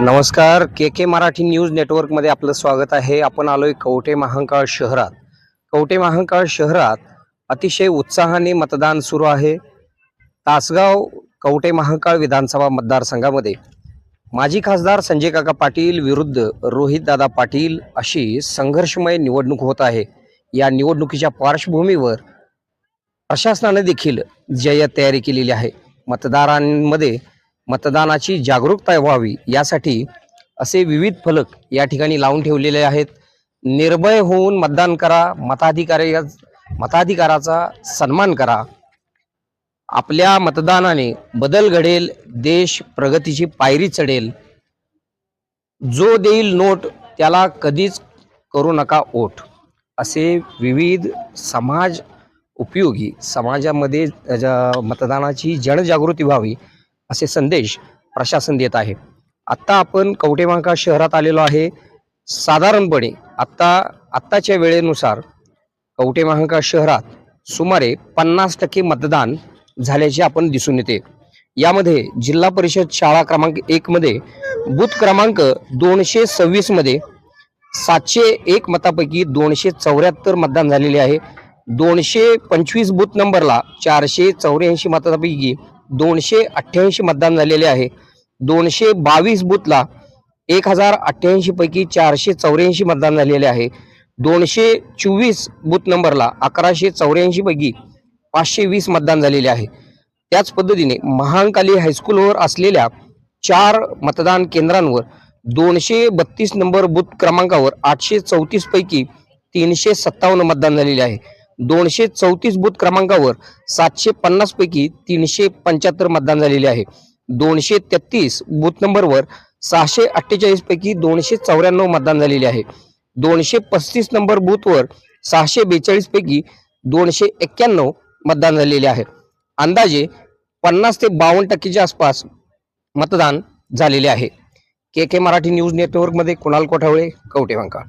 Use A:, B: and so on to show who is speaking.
A: नमस्कार के के मराठी न्यूज नेटवर्कमध्ये आपलं स्वागत आहे. आपण आलोय कवटे महांकाळ शहरात. कवटे महांकाळ शहरात अतिशय उत्साहाने मतदान सुरू आहे. तासगाव कवटे महांकाळ विधानसभा मतदारसंघामध्ये माजी खासदार संजय काका पाटील विरुद्ध रोहितदादा पाटील अशी संघर्षमय निवडणूक होत आहे. या निवडणुकीच्या पार्श्वभूमीवर प्रशासनाने देखील जय्यत तयारी केलेली आहे. मतदारांमध्ये मतदानाची जागरूकता व्हावी यासाठी असे विविध फलक या ठिकाणी लावून ठेवलेले आहेत. निर्भय होऊन मतदान करा मताधिकारी मताधिकाराचा सन्मान करा. आपल्या मतदानाने बदल घडेल देश प्रगतीची पायरी चढेल. जो देईल नोट त्याला कधीच करू नका ओट असे विविध समाज उपयोगी समाजामध्ये ज- मतदानाची जनजागृती व्हावी. असे संदेश प्रशासन देत आहे. आत्ता आपण कवटेमांका शहरात आलेलो आहे. साधारणपणे आत्ता आत्ताच्या वेळेनुसार कवटेमहांका शहरात सुमारे पन्नास टक्के मतदान झाल्याचे आपण दिसून येते. यामध्ये जिल्हा परिषद शाळा क्रमांक एकमध्ये बूथ क्रमांक दोनशे सव्वीसमध्ये सातशे एक मतापैकी दोनशे चौऱ्याहत्तर मतदान झालेले आहे. दोनशे पंचवीस बूथ नंबरला चारशे चौऱ्याऐंशी मतापैकी दोनशे अठ्ठ्याऐंशी मतदान झालेले आहे. दोनशे बावीस बूथला एक हजार अठ्ठ्याऐंशी पैकी चारशे चौऱ्याऐंशी मतदान झालेले आहे. दोनशे चोवीस बूथ नंबरला अकराशे चौऱ्याऐंशी पैकी पाचशे वीस मतदान झालेले आहे. त्याच पद्धतीने महांकाली हायस्कूलवर असलेल्या चार मतदान केंद्रांवर दोनशे बत्तीस नंबर बूथ क्रमांकावर आठशे चौतीस पैकी तीनशे सत्तावन्न मतदान झालेले आहे. दोनशे चौतीस बूथ क्रमांकावर सातशे पन्नास पैकी तीनशे पंच्याहत्तर मतदान झालेले आहे. दोनशे तेहतीस बूथ नंबरवर सहाशे अठ्ठेचाळीस पैकी दोनशे चौऱ्याण्णव मतदान झालेले आहे. दोनशे पस्तीस नंबर बूथवर सहाशे बेचाळीस पैकी दोनशे एक्क्याण्णव मतदान झालेले आहे. अंदाजे पन्नास ते बावन्न टक्केच्या आसपास मतदान झालेले आहे. के के मराठी न्यूज नेटवर्कमध्ये कुणाल कोठावळे कवटेवांका